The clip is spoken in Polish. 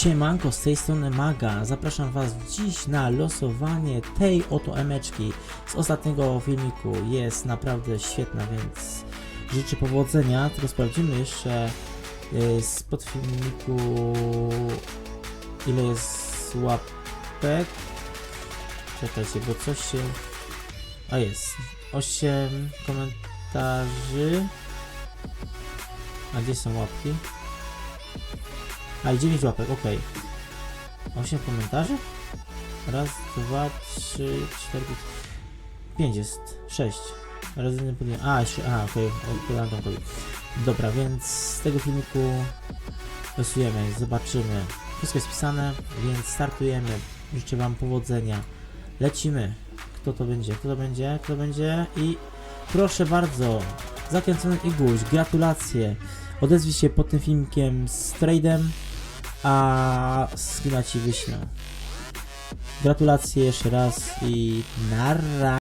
Siemanko, z tej strony Maga. Zapraszam Was dziś na losowanie tej oto emeczki z ostatniego filmiku. Jest naprawdę świetna, więc życzę powodzenia. Tylko sprawdzimy jeszcze y, spod filmiku ile jest łapek. Czekajcie, bo coś się... A jest. 8 komentarzy. A gdzie są łapki? A i 9 łapek, ok. 8 komentarzy? Raz, dwa, trzy, cztery, pięć jest. Sześć. Razy nie podjąłem. A, jeszcze, a, okej, okay. odpowiadam Tomkowi. Dobra, więc z tego filmiku losujemy, zobaczymy. Wszystko jest pisane, więc startujemy. Życzę Wam powodzenia. Lecimy. Kto to będzie? Kto to będzie? Kto to będzie? I proszę bardzo, zakręcony Iguś, gratulacje. Odezwij się pod tym filmikiem z trade'em, a skina Ci wyślę. Gratulacje jeszcze raz i narra.